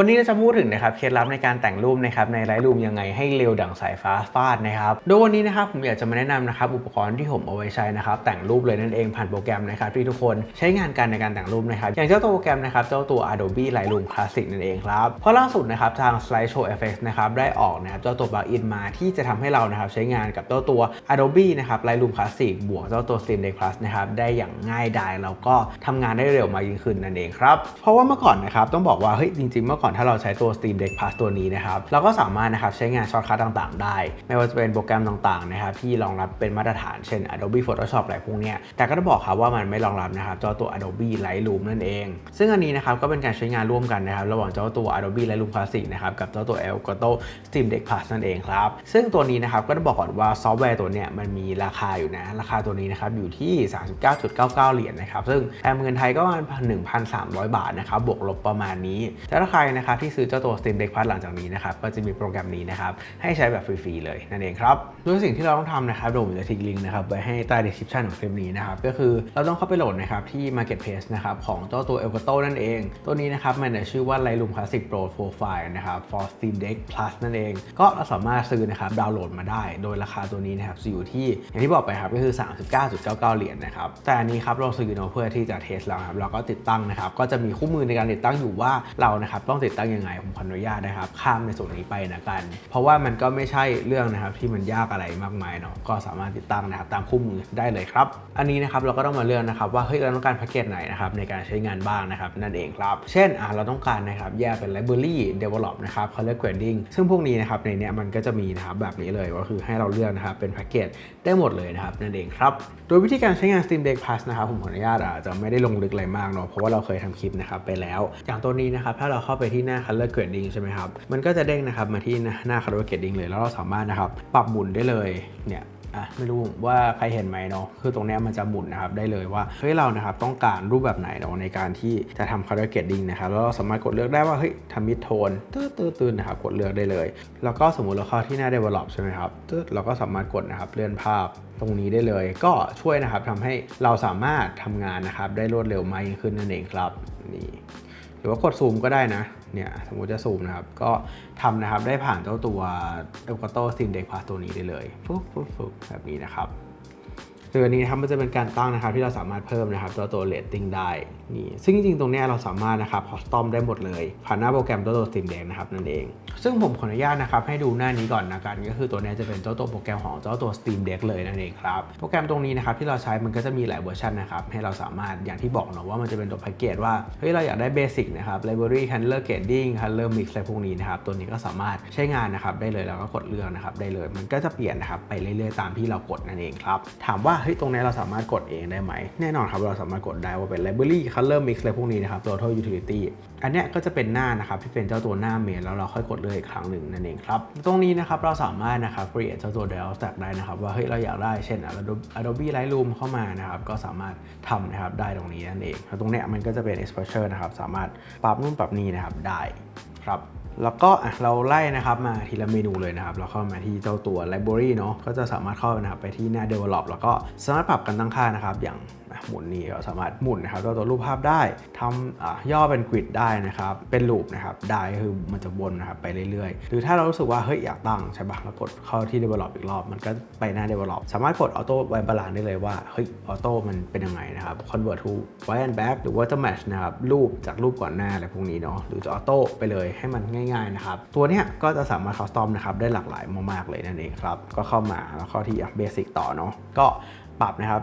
วันนี้เราจะพูดถึงนะครับเคล็ดลับในการแต่งรูปนะครับในไลท์รูมยังไงให้เร็วดั่งสายฟ้าฟาดนะครับ โดยวันนี้นะครับผมอยากจะมาแนะนำนะครับอุปกรณ์ที่ผมเอาไว้ใช้นะครับแต่งรูปเลยนั่นเองผ่านโปรแกรมนะครับที่ทุกคนใช้งานกันในการแต่งรูปนะครับอย่างเจ้าตัวโปรแกรมนะครับเจ้าตัว Adobe Lightroom Classic นั่นเองครับเพราะล่าสุดนะครับทาง Slideshow Effects นะครับได้ออกนะครับเจ้าตัวปลั๊กอินมาที่จะทำให้เรานะครับใช้งานกับเจ้าตัว Adobe นะครับ Lightroom Classic บวกเจ้าตัว Stream Deck Plus นะครับได้อย่างง่ายดายแล้วก็ทำงานได้เร็วมากยิ่งขึ้นนั่นเองครับเพราะว่าเมื่อก่อนนะครับต้องบอกว่าเฮ้ยจริงๆเมื่อก่อนถ้าเราใช้ตัว Steam Deck Plus ตัวนี้นะครับเราก็สามารถนะครับใช้งานช็อตคัทต่างๆ ได้ ไม่ว่าจะเป็นโปรแกรมต่างๆนะครับที่รองรับเป็นมาตรฐานเช่น Adobe Photoshop อะไรพวกเนี้ยแต่ก็ต้องบอกครับว่ามันไม่รองรับนะครับเจ้าตัว Adobe Lightroom นั่นเอง ซึ่งอันนี้นะครับก็เป็นการใช้งานร่วมกันนะครับระหว่างเจ้าตัว Adobe Lightroom Classic นะครับกับเจ้าตัว Elgato Steam Deck Plus นั่นเองครับซึ่งตัวนี้นะครับก็ต้องบอกก่อนว่าซอฟต์แวร์ตัวเนี้ยมันมีราคาอยู่นะราคาตัวนี้นะครับอยู่ที่ 39.99 เหรียญนะครับซึ่งแปลเป็นเงินไทยก็ประมาณ1,300 บาทนะครับบวกลบประมาณนี้แต่ถ้าใครนะครับที่ซื้อเจ้าตัว Steam Deck Plus หลังจากนี้นะครับก็จะมีโปรแกรมนี้นะครับให้ใช้แบบฟรีๆเลยนั่นเองครับโดยสิ่งที่เราต้องทำนะครับเดี๋ยวผมจะทิ้งลิงก์นะครับไว้ให้ใต้ description ของคลิปนี้นะครับก็คือเราต้องเข้าไปโหลดนะครับที่ Marketplace นะครับของเจ้าตัว Elgato นั่นเอง ตัวนี้นะครับมันจะชื่อว่า Lightroom Classic Pro Profile นะครับ for Steam Deck Plus นั่นเอง ก็เราสามารถซื้อนะครับดาวน์โหลดมาได้ โดยราคาตัวนี้นะครับจะอยู่ที่อย่างที่บอกไปครับก็คือ 39.99 เหรียญนะครับแต่อันนี้ครับเราซื้อเนาะเพื่อที่จะเทสแล้วครับเราก็ติดตั้งนะครับก็จะมีคู่มือในการติดตั้งอยู่ว่าเรานะครับต้องติดตั้งยังไงผมขออนุญาตนะครับ ข้ามในส่วนนี้ไปนะกัน เพราะว่ามันก็ไม่ใช่เรื่องนะครับที่มันยากอะไรมากมายเนาะก็สามารถติดตั้งนะครับตามคู่มือได้เลยครับ อันนี้นะครับเราก็ต้องมาเลือกนะครับว่าเฮ้ยเราต้องการแพ็กเกจไหนนะครับในการใช้งานบ้างนะครับนั่นเองครับ เช่นอะเราต้องการนะครับแยกเป็น library develop นะครับ color grading ซึ่งพวกนี้นะครับในเนี้ยมันก็จะมีนะครับแบบนี้เลยก็คือให้เราเลือกนะครับเป็นแพ็กเกจได้หมดเลยนะครับนั่นเองครับโดยวิธีการใช้งาน Steam Deck Plus นะครับผมขออนุญาตอาจจะไม่ได้ลงลึกอะไรมากเนาะเพราะว่าเราเคยทำคลิปนะครับไปแล้ว อย่างตัวนี้นะครับถ้าเราเข้าไปที่หน้า color grading ใช่ไหมครับ มันก็จะเด้งนะครับมาที่หน้า color grading เลยแล้วเราสามารถนะครับปรับหมุนได้เลยเนี่ยอะไม่รู้ว่าใครเห็นไหมเนาะคือตรงนี้มันจะหมุนนะครับได้เลยว่าเฮ้ยเรานะครับต้องการรูปแบบไหนเนาะในการที่จะทำ color grading นะครับแล้วเราสามารถกดเลือกได้ว่าเฮ้ยทำ mid tone ตื้อตื้อตื้อนะครับกดเลือกได้เลย แล้วก็สมมุติเราเข้าที่หน้า develop ใช่ไหมครับตื้อเราก็สามารถกดนะครับเลื่อนภาพตรงนี้ได้เลย ก็ช่วยนะครับทำให้เราสามารถทำงานนะครับได้รวดเร็วมากยิ่งขึ้นนั่นเองครับ นี้หรือว่ากดซูมก็ได้นะ เนี่ยสมมติจะซูมนะครับ ก็ทำนะครับได้ผ่านเจ้าตัว Elgato Stream Deck Plus ตัวนี้ได้เลยฟึบฟึบฟึบแบบนี้นะครับ คืออันนี้นะครับมันจะเป็นการตั้งนะครับที่เราสามารถเพิ่มนะครับตัวตัว rating ได้นี่ซึ่งจริงๆ ตรงนี้เราสามารถนะครับ custom ได้หมดเลย ผ่านหน้าโปรแกรมตัวตัว Stream Deck นะครับนั่นเอง ซึ่งผมขออนุญาตนะครับให้ดูหน้านี้ก่อนนะกันก็คือตัวนี้จะเป็นเจ้าตัวโปรแกรมของเจ้าตัว Steam Deck เลยนั่นเองครับโปรแกรมตรงนี้นะครับที่เราใช้มันก็จะมีหลายเวอร์ชันนะครับให้เราสามารถอย่างที่บอกเนาะว่ามันจะเป็นตัวแพ็กเกจว่าเฮ้ยเราอยากได้เบสิกนะครับ library color grading color mix อะไรพวกนี้นะครับตัวนี้ก็สามารถใช้งานนะครับได้เลยแล้วก็กดเลือกนะครับได้เลยมันก็จะเปลี่ยนนะครับไปเรื่อยๆตามที่เรากดนั่นเองครับถามว่าเฮ้ยตรงนี้เราสามารถกดเองได้ไหม แน่นอนครับเราสามารถกดได้ว่าเป็น library color mix อะไรพวกนี้นะครับ total utility อันเนี้ยก็จะเป็นหน้านะครับที่เป็นเจ้าตัวหน้าเมนแล้วเราค่อยกดเลือกอีกครั้งหนึ่งนั่นเองครับ ตรงนี้นะครับเราสามารถนะครับ create เจ้าตัว dial stack ได้นะครับว่าเฮ้ยเราอยากได้เช่น Adobe Adobe Lightroom เข้ามานะครับก็สามารถทำนะครับได้ตรงนี้นั่นเองแล้วตรงเนี้ยมันก็จะเป็น exposure นะครับสามารถปรับนู่นปรับนี่นะครับได้ครับ แล้วก็เราไล่นะครับมาทีละเมนูเลยนะครับเราเข้ามาที่เจ้าตัว library เนาะก็จะสามารถเข้านะครับไปที่หน้า develop แล้วก็สามารถปรับกันตั้งค่านะครับอย่างหมุนนี่เราสามารถหมุนนะครับเจ้าตัวรูปภาพได้ทำย่อเป็นกริดได้นะครับ เป็นลูปนะครับได้คือมันจะวนนะครับไปเรื่อยๆ หรือถ้าเรารู้สึกว่าเฮ้ยอยากตั้งใช่ปะเรากดเข้าที่ develop อีกรอบ มันก็ไปหน้า develop สามารถกด auto white balance ได้เลยว่าเฮ้ย auto มันเป็นยังไงนะครับ convert to white and black หรือว่าจะ match นะครับรูปจากรูปก่อนหน้าอะไรพวกนี้เนาะหรือจะ auto ไปเลยให้มันง่ายๆนะครับตัวเนี้ยก็จะสามารถ custom นะครับได้หลากหลายมากๆเลยนั่นเองครับก็เข้ามาแล้วเข้าที่ basic ต่อเนาะก็ ปรับนะครับ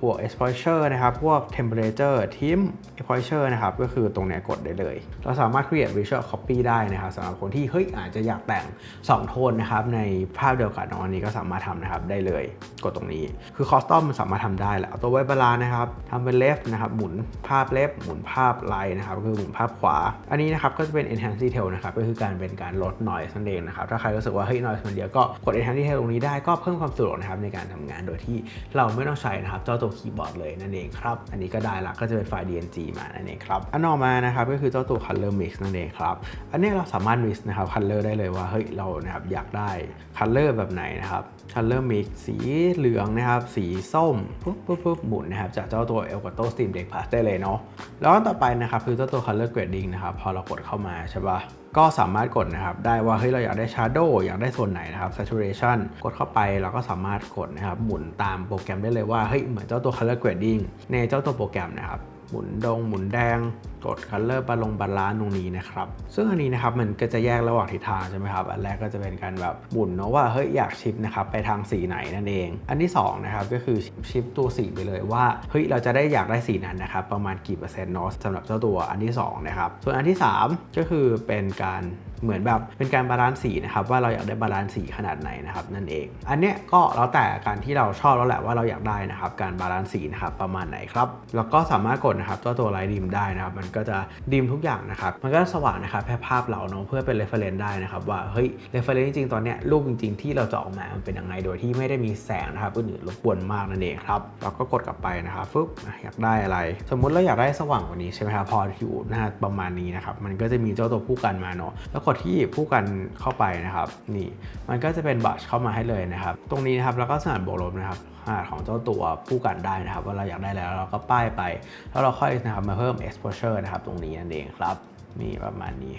พวก exposure นะครับ พวก temperature trim exposure นะครับ ก็คือตรงนี้กดได้เลย เราสามารถ create visual copy ได้นะครับสำหรับคนที่เฮ้ยอาจจะอยากแต่ง 2 โทนนะครับ ในภาพเดียวกันเนาะอันนี้ก็สามารถทำนะครับได้เลย กดตรงนี้ คือ custom มันสามารถทำได้แหละเอาตัวไว้บาลานนะครับทำเป็น left นะครับ หมุนภาพ left หมุนภาพ right นะครับก็คือหมุนภาพขวา อันนี้นะครับก็จะเป็น enhance detail นะครับ ก็คือการเป็นการลด noise นั่นเองนะครับ ถ้าใครรู้สึกว่าเฮ้ย noise มันเยอะก็กด enhance detail ตรงนี้ได้ก็เพิ่มความสะดวกนะครับในการทำงานโดยที่เราไม่ต้องใช้นะครับเจ้าตัวคีย์บอร์ดเลยนั่นเองครับ อันนี้ก็ได้ละก็จะเป็นไฟล์ DNG มานั่นเองครับ อันต่อมานะครับก็คือเจ้าตัว color mix นั่นเองครับ อันนี้เราสามารถ mix นะครับ color ได้เลยว่าเฮ้ยเรานะครับอยากได้ color แบบไหนนะครับ Color Mix สีเหลืองนะครับ สีส้มปุ๊บปุ๊บปุ๊บหมุนนะครับ จากเจ้าตัว Elgato Steam Deck Plus ได้เลยเนาะแล้วอันต่อไปนะครับคือเจ้าตัว Color Grading นะครับ พอเรากดเข้ามาใช่ปะก็สามารถกดนะครับ ได้ว่าเฮ้ยเราอยากได้ Shadow อยากได้ส่วนไหนนะครับ Saturation กดเข้าไปเราก็สามารถกดนะครับหมุนตามโปรแกรมได้เลยว่าเฮ้ยเหมือนเจ้าตัว Color Grading ในเจ้าตัวโปรแกรมนะครับหมุนดงหมุนแดง กดคัลเลอร์บาลงบาลานตรงนี้นะครับ ซึ่งอันนี้นะครับมันก็จะแยกระหว่างทิศทางใช่ไหมครับ อันแรกก็จะเป็นการแบบหมุนเนาะว่าเฮ้ยอยากชิปนะครับไปทางสีไหนนั่นเอง อันที่สองนะครับก็คือชิปตัวสีไปเลยว่าเฮ้ยเราจะได้อยากได้สีนั้นนะครับประมาณกี่เปอร์เซ็นต์เนาะสำหรับเจ้าตัวอันที่สองนะครับส่วนอันที่สามก็คือเป็นการเหมือนแบบเป็นการบาลานซ์สีนะครับว่าเราอยากได้บาลานซ์สีขนาดไหนนะครับนั่นเอง อันเนี้ยก็แล้วแต่การที่เราชอบแล้วแหละว่าเราอยากได้นะครับการบาลานซ์สีนะครับประมาณไหนครับแล้วก็สามารถกดนะครับตัวตัวไลท์ดิมได้นะครับมันก็จะดิมทุกอย่างนะครับ มันก็สว่างนะครับแค่ภาพเราเนาะเพื่อเป็น reference ได้นะครับ ว่าเฮ้ย reference จริงๆ ตอนเนี้ยรูปจริงๆ ที่เราจะออกมา มันเป็นยังไงโดยที่ไม่ได้มีแสงนะครับอื่นๆรบกวนมากนั่นเองครับเราก็กดกลับไปนะครับฟึ๊บอยากได้อะไร สมมุติเราอยากได้สว่างกว่านี้ใช่ไหมครับพออยู่หน้าประมาณนี้นะครับมันก็จะมีเจ้าตัวผู้กันมาเนาะแล้วกดที่ผู้กันเข้าไปนะครับนี่มันก็จะเป็นบัชเข้ามาให้เลยนะครับตรงนี้นะครับแล้วก็สนับบวกลบนะครับ ขนาดของเจ้าตัวผู้กันได้นะครับว่าเราอยากได้แล้วเราก็ป้ายไป แล้วเราค่อยนะครับมาเพิ่ม exposure นะครับตรงนี้นั่นเองครับ มีประมาณนี้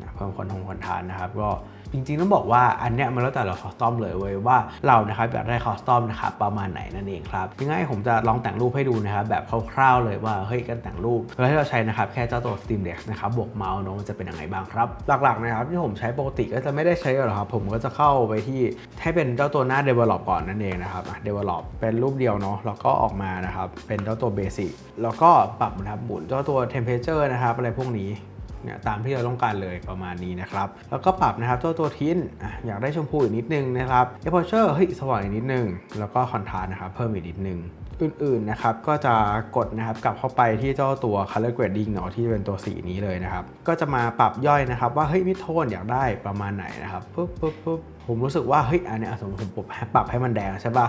นะเพิ่มคนทงคนทานนะครับก็ จริงๆต้องบอกว่าอันเนี้ยมันแล้วแต่เราคอสตอมเลยเว้ยว่าเรานะครับอยากได้คอสตอมนะครับประมาณไหนนั่นเองครับยังไงผมจะลองแต่งรูปให้ดูนะครับแบบคร่าวๆเลยว่าเฮ้ยการแต่งรูปเวลาที่เราใช้นะครับแค่เจ้าตัว Steam Deck นะครับบวกเมาส์เนาะมันจะเป็นยังไงบ้างครับ หลักๆนะครับที่ผมใช้ปกติก็จะไม่ได้ใช้หรอกครับผมก็จะเข้าไปที่ให้เป็นเจ้าตัวหน้า develop ก่อนนั่นเองนะครับ develop เป็นรูปเดียวเนาะแล้วก็ออกมานะครับเป็นเจ้าตัว basic แล้วก็ปรับนะครับหมุนเจ้าตัว temperature นะครับอะไรพวกนี้ เนี่ยตามที่เราต้องการเลยประมาณนี้นะครับ แล้วก็ปรับนะครับตัวตัวทินออยากได้ชมพูอีกนิดนึงนะครับ e x p o s u r e เฮ้ยสว่างอีกนิดนึง แล้วก็ contrast นะครับเพิ่มอีกนิดนึงอื่นๆนะครับก็จะกดนะครับกลับเข้าไปที่เจ้าตัว color grading เนาะที่เป็นตัวสีนี้เลยนะครับก็จะมาปรับย่อยนะครับว่าเฮ้ยมิโทนอยากได้ประมาณไหนนะครับปุ๊บปุ๊บปุ๊บผมรู้สึกว่าเฮ้ยอันนี้สมมติผมปรับปรับให้มันแดงใช่ปะ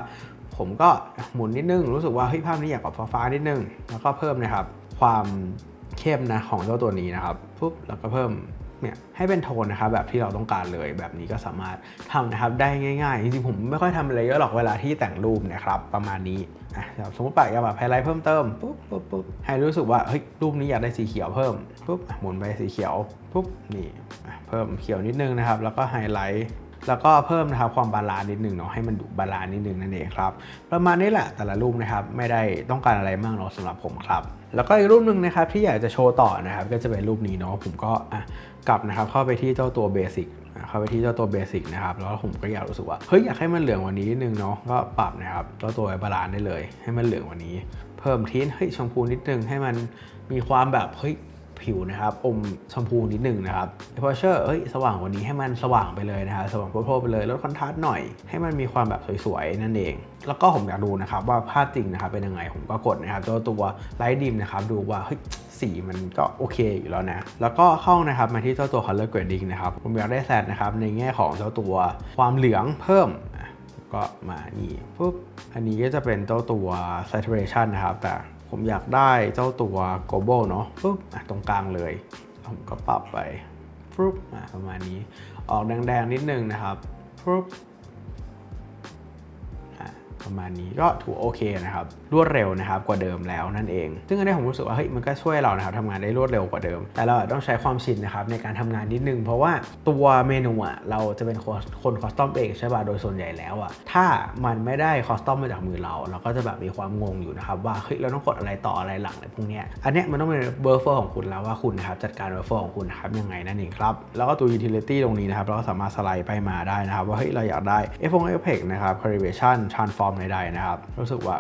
ผมก็หมุนนิดนึง รู้สึกว่าเฮ้ยภาพนี้อยากปรับฟ้าๆนิดนึง แล้วก็เพิ่มนะครับความ เข้มนะของเจ้าตัวนี้นะครับปุ๊บแล้วก็เพิ่มเนี่ยให้เป็นโทนนะครับแบบที่เราต้องการเลยแบบนี้ก็สามารถทำนะครับได้ง่ายๆจริงๆผมไม่ค่อยทำอะไรเยอะหรอกเวลาที่แต่งรูปนะครับประมาณนี้อะสมมติปากอยากแบบไฮไลท์เพิ่มเติมปุ๊บปุ๊บปุ๊บให้รู้สึกว่าเฮ้ยรูปนี้อยากได้สีเขียวเพิ่มปุ๊บหมุนไปสีเขียวปุ๊บนี่เพิ่มเขียวนิดนึงนะครับแล้วก็ไฮไลท์ แล้วก็เพิ่มนะครับความบาลานซ์นิดนึงเนาะให้มันดูบาลานซ์นิดนึงนั่นเองครับ ประมาณนี้แหละแต่ละรูปนะครับไม่ได้ต้องการอะไรมากเนาะสำหรับผมครับ แล้วก็อีกรูปหนึ่งนะครับที่อยากจะโชว์ต่อนะครับก็จะเป็นรูปนี้เนาะผมก็กลับนะครับเข้าไปที่เจ้าตัวเบสิกเข้าไปที่เจ้าตัวเบสิกนะครับ แล้วผมก็อยากรู้สึกว่า เฮ้ย อยากให้มันเหลืองกว่านี้นิดนึงเนาะ ก็ปรับนะครับเจ้าตัวบาลานซ์ได้เลย ให้มันเหลืองกว่านี้ เพิ่มทีนเฮ้ยชมพูนิดนึงให้มันมีความแบบ เฮ้ย ผิวนะครับอมชมพูนิดหนึ่งนะครับเอพอเชอร์เอ้ยสว่างกว่านี้ให้มันสว่างไปเลยนะครับสว่างโพลๆไปเลยลดคอนทราสต์หน่อยให้มันมีความแบบสวยๆ นั่นเอง แล้วก็ผมอยากดูนะครับว่าภาพจริงนะครับเป็นยังไงผมก็กดนะครับตัวตัวไลท์ดิมนะครับดูว่าเฮ้ยสีมันก็โอเคอยู่แล้วนะ แล้วก็เข้านะครับมาที่เจ้าตัว color grading นะครับผมอยากได้แซดนะครับในแง่ของเจ้าตัวความเหลืองเพิ่มอะก็มานี่ปุ๊บอันนี้ก็จะเป็นเจ้าตัว saturation นะครับแต่ ผมอยากได้เจ้าตัว global เนาะปุ๊บอะตรงกลางเลย ผมก็ปรับไปปุ๊บอะประมาณนี้ ออกแดงๆนิดนึงนะครับปุ๊บ ประมาณนี้ก็ถือโอเคนะครับรวดเร็วนะครับกว่าเดิมแล้วนั่นเอง ซึ่งอันนี้ผมรู้สึกว่าเฮ้ยมันก็ช่วยเรานะครับทำงานได้รวดเร็วกว่าเดิม แต่เราต้องใช้ความชินนะครับในการทำงานนิดนึง เพราะว่าตัวเมนูอะเราจะเป็นคนคอสตอมเองใช่ป่ะโดยส่วนใหญ่แล้วอะถ้ามันไม่ได้คอสตอมมาจากมือเรา เราก็จะแบบมีความงงอยู่นะครับว่าเฮ้ยเราต้องกดอะไรต่ออะไรหลังอะไรพวกเนี้ยอันเนี้ยมันต้องเป็นเบอร์เฟอร์ของคุณแล้วว่าคุณนะครับจัดการเบอร์เฟอร์ของคุณนะครับยังไงนั่นเองครับแล้วก็ตัว utility ตรงนี้นะครับเราก็สามารถสไลด์ไปมาได้นะครับว่าเฮ้ยเราอยากได้ f อ f นะครับ calibration transform ใดๆนะครับ รู้สึกว่า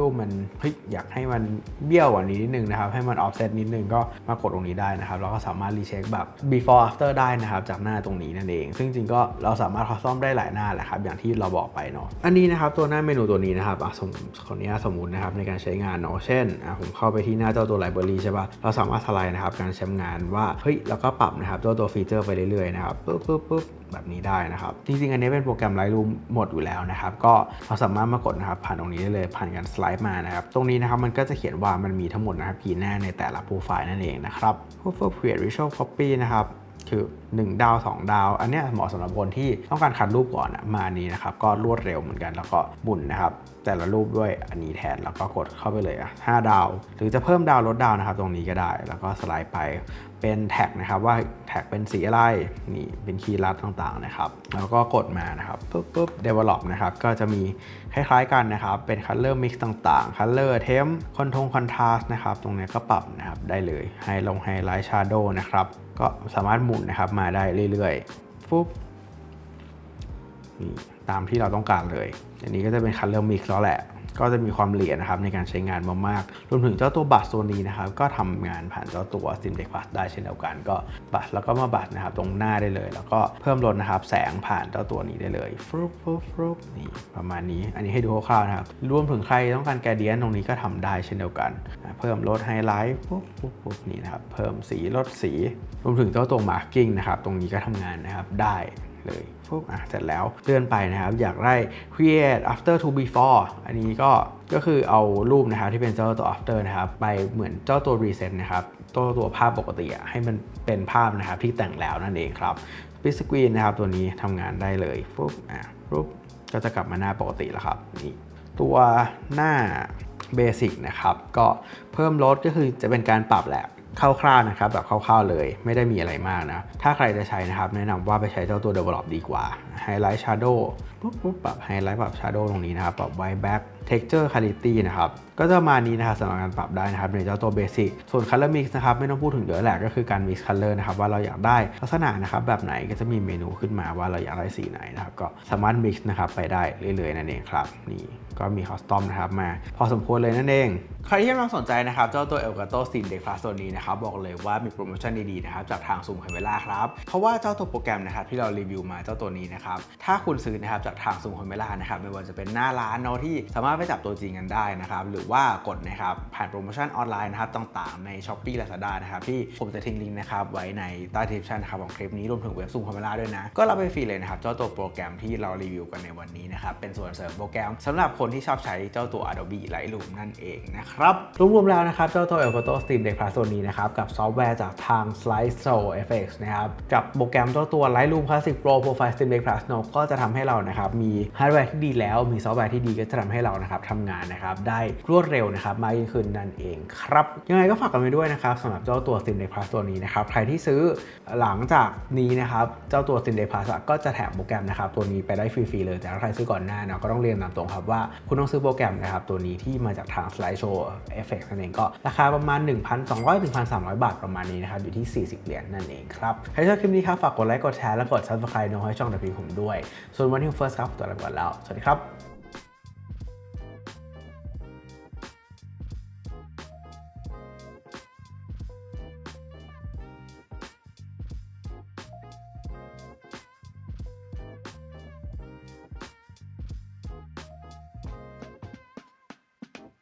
รูปมันเฮ้ยอยากให้มันเบี้ยวกว่านี้นิดนึงนะครับ ให้มัน offset นิดนึงก็มากดตรงนี้ได้นะครับแล้วก็สามารถรีเช็คแบบ before after ได้นะครับ จากหน้าตรงนี้นั่นเอง ซึ่งจริงๆก็เราสามารถคัสตอมได้หลายหน้าแหละครับ อย่างที่เราบอกไปเนาะอันนี้นะครับตัวหน้าเมนูตัวนี้นะครับอะสมขออนุญาตสมมตินะครับในการใช้งานเนาะเช่นอะผมเข้าไปที่หน้าเจ้าตัว library ใช่ปะเราสามารถสไลด์นะครับการใช้งานว่าเฮ้ยแล้วก็ปรับนะครับเจ้าตัวฟีเจอร์ไปเรื่อยๆนะครับปึ๊บปึ๊บปึ๊บ แบบนี้ได้นะครับ จริงๆ อันนี้เป็นโปรแกรม Lightroom หมดอยู่แล้วนะครับ ก็เราสามารถมากดนะครับ ผ่านตรงนี้ได้เลยผ่านการสไลด์มานะครับ ตรงนี้นะครับมันก็จะเขียนว่ามันมีทั้งหมดนะครับกี่หน้าในแต่ละโปรไฟล์นั่นเองนะครับพวก create visual copy นะครับคือ 1 ดาว 2 ดาว อันนี้เหมาะสำหรับคนที่ต้องการคัดรูปก่อนอะมานี้นะครับ ก็รวดเร็วเหมือนกันแล้วก็บุนนะครับ แต่ละรูปด้วยอันนี้แทนแล้วก็กดเข้าไปเลยอะ5ดาว หรือจะเพิ่มดาวลดดาวนะครับ ตรงนี้ก็ได้ แล้วก็สไลด์ไป เป็นแท็กนะครับว่าแท็กเป็นสีอะไรนี่เป็นคีย์ลัดต่างๆนะครับ แล้วก็กดมานะครับปุ๊บปุ๊บ develop นะครับก็จะมีคล้ายๆกันนะครับ เป็น color mix ต่างๆ color temp คอนทง contrast นะครับ ตรงนี้ก็ปรับนะครับได้เลยให้ลง highlight shadow นะครับ ก็สามารถหมุนนะครับมาได้เรื่อยๆฟุ๊บนี่ตามที่เราต้องการเลย อันนี้ก็จะเป็น Color Mix แล้วแหละ ก็จะมีความละเอียนะครับในการใช้งานมากๆ รวมถึงเจ้าตัวบัตรโซนี้นะครับก็ทำงานผ่านเจ้าตัว Sim Deck Plus ได้เช่นเดียวกัน ก็บัตรแล้วก็มาบัตรนะครับตรงหน้าได้เลย แล้วก็เพิ่มลดนะครับแสงผ่านเจ้าตัวนี้ได้เลยฟรุปฟรุปฟรุปนี่ประมาณนี้ อันนี้ให้ดูคร่าวๆนะครับ รวมถึงใครต้องการแกเดียนตรงนี้ก็ทำได้เช่นเดียวกัน เพิ่มลดไฮไลท์ปุ๊บปุ๊บปุ๊บนี่นะครับ เพิ่มสีลดสี รวมถึงเจ้าตัว Marking นะครับ ตรงนี้ก็ทำงานนะครับได้ เลยปุ๊บอะเสร็จแล้วเลื่อนไปนะครับ อยากได้ create after to before อันนี้ก็ก็คือเอารูปนะครับที่เป็นเจ้าตัว after นะครับ ไปเหมือนเจ้าตัว reset นะครับตัวตัวภาพปกติให้มันเป็นภาพนะครับที่แต่งแล้วนั่นเองครับ split screen นะครับตัวนี้ทำงานได้เลยปุ๊บอะปุ๊บก็จะกลับมาหน้าปกติแล้วครับนี่ตัวหน้า basic นะครับ ก็เพิ่มลดก็คือจะเป็นการปรับแหละ คร่าวๆนะครับแบบคร่าวๆเลยไม่ได้มีอะไรมากนะ ถ้าใครจะใช้นะครับ แนะนำว่าไปใช้เจ้าตัว Develop ดีกว่า Highlight Shadow ปุ๊บปุ๊บปรับ Highlight ปรับ Shadow ตรงนี้นะครับปรับ White Back Texture Quality นะครับก็จะมานี้นะครับสำหรับการปรับได้นะครับในเจ้าตัว Basic ส่วน Color Mix นะครับไม่ต้องพูดถึงเยอะแหละก็คือการ Mix Color นะครับว่าเราอยากได้ลักษณะนะครับแบบไหนก็จะมีเมนูขึ้นมาว่าเราอยากได้สีไหนนะครับก็สามารถ Mix นะครับไปได้เรื่อยๆนั่นเองครับนี่ก็มีคอสตอมนะครับมาพอสมควรเลยนั่นเองใครที่กำลังสนใจนะครับเจ้าตัว Elgato Steam Deck Plus ตัวนี้นะครับบอกเลยว่ามีโปรโมชั่นดีๆนะครับจากทาง Zoom Camera ครับเพราะว่าเจ้าตัวโปรแกรมนะครับที่เรารีวิวมาเจ้าตัวนี้นะครับถ้าคุณซื้อนะครับจากทาง Zoom Camera นะครับไม่ว่าจะเป็นหน้าร้านเนาะที่สามารถไปจับตัวจริงกันได้นะครับหรือว่ากดนะครับผ่านโปรโมชั่นออนไลน์นะครับต่างๆใน Shopee Lazada นะครับที่ผมจะทิ้งลิงก์นะครับไว้ในใต้ description นะครับของคลิปนี้รวมถึงเว็บ Zoom Camera ด้วยนะ ก็รับไปฟรีเลยนะครับเจ้าตัวโปรแกรมที่เรารีวิวกันในวันนี้นะครับเป็นส่วนเสริมโปรแกรมสำหรับคนที่ชอบใช้เจ้าตัว Adobe Lightroom นั่นเองนะครับรวมๆแล้วนะครับเจ้าตัว Elgato Steam Deck Plus ตัวนี้นะครับกับซอฟต์แวร์จากทาง Slideshow FX นะครับกับโปรแกรมเจ้าตัว Lightroom Classic Pro Profile Steam Deck Plus เนอะก็จะทำให้เรานะครับมีฮาร์ดแวร์ที่ดีแล้วมีซอฟต์แวร์ที่ดีก็จะทำให้เรานะครับทำงานนะครับได้รวดเร็วนะครับมากยิ่งขึ้นนั่นเองครับยังไงก็ฝากกันไว้ด้วยนะครับสำหรับเจ้าตัว Steam Deck Plus ตัวนี้นะครับใครที่ซื้อหลังจากนี้นะครับเจ้าตัว Steam Deck Plus อะก็จะแถมโปรแกรมนะครับตัวนี้ไปได้ฟรีๆเลย แต่ถ้าใครซื้อก่อนหน้าเนาะก็ต้องเรียนตามตรงครับว่าคุณต้องซื้อโปรแกรมนะครับตัวนี้ที่มาจากทาง Slideshow FX นั่นเองก็ราคาประมาณ 1,200-1,300 บาทประมาณนี้นะครับอยู่ที่ 40 เหรียญนั่นเองครับใครชอบคลิปนี้ครับฝากกดไลค์กดแชร์และกด Subscribe น้องให้ช่องดับพีผมด้วย ส่วนวันที่ First ครับตัวลาไปก่อนแล้ว สวัสดีครับ